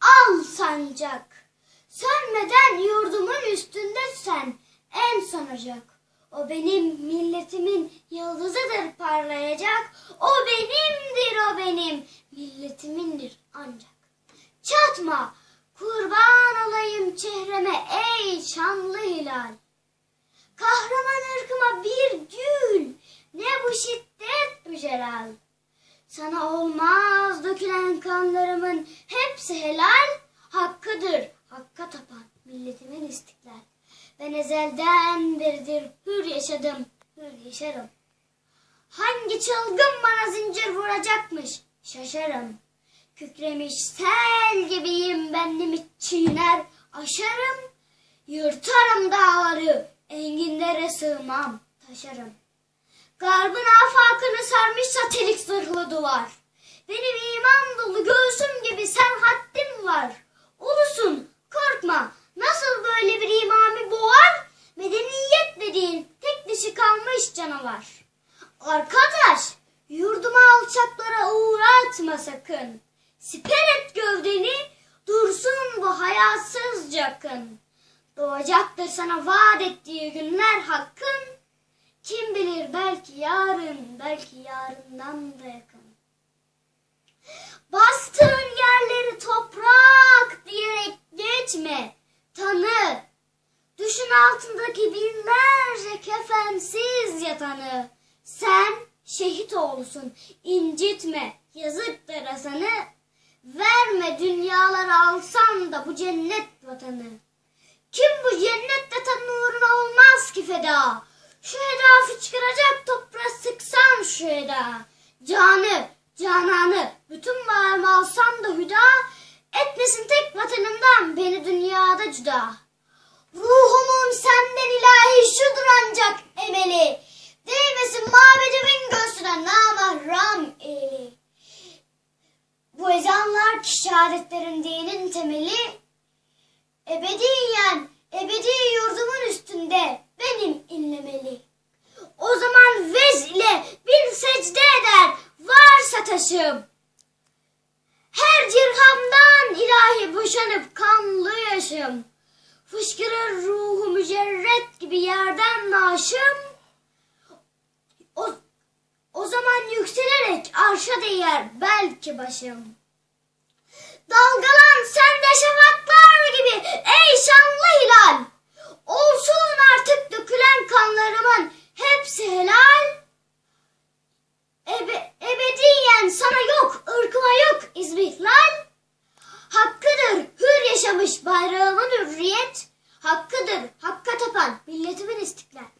al sancak. Sönmeden yurdumun üstünde sen en sanacak. O benim milletimin yıldızıdır parlayacak. O benimdir o benim milletimindir ancak. Çatma kurban olayım çehreme ey şanlı hilal. Kahraman ırkıma bir gül ne bu şiddet bu celal. Sana olmaz dökülen kanlarımın hepsi helal hakkıdır. Hakka tapan milletimin istiklal. Ben ezelden beridir hür yaşadım, hür yaşarım. Hangi çılgın bana zincir vuracakmış şaşarım. Kükremiş sel gibiyim benimi çiğner aşarım. Yırtarım dağları enginlere sığmam taşarım. Garbın afakını zırhlı duvar. Benim iman dolu göğsüm gibi sen haddim var. Ulusun korkma nasıl böyle bir imamı boğar? Medeniyet dediğin tek dişi kalmış canavar. Arkadaş yurdumu alçaklara uğratma sakın. Siper et gövdeni dursun bu hayatsız cakın. Doğacaktır sana vaat ettiği günler hakkın. Kim bilir belki yarın, belki yarından da yakın. Bastığın yerleri toprak diyerek geçme, tanı. Düşün altındaki binlerce kefensiz yatanı. Sen şehit oğlusun, incitme, yazıktır hasanı. Verme dünyalar alsan da bu cennet vatanı. Kim bu cennette tan uğruna olmaz ki feda. Şu heda fıçkıracak toprağa sıksam şu heda. Canı, cananı, bütün varımı alsam da hüda. Etmesin tek vatanımdan beni dünyada cüda. Ruhumun senden ilahi şudur ancak emeli. Değmesin mabedimin göğsüne namahram eli. Bu ezanlar ki dinin temeli. Ebediyen, ebedi yurdumun üstünde benim inlemeli. O zaman vez ile bir secde eder taşım. Her cirhamdan ilahi boşanıp kanlı yaşım. Fışkırır ruhu mücerret gibi yerden naşım. O, o zaman yükselerek arşa değer belki başım. Dalgalan sen de şafaklar gibi ey şanlı hilal. Olsun bayrağına hürriyet hakkıdır. Hakka tapan milletimin istiklal.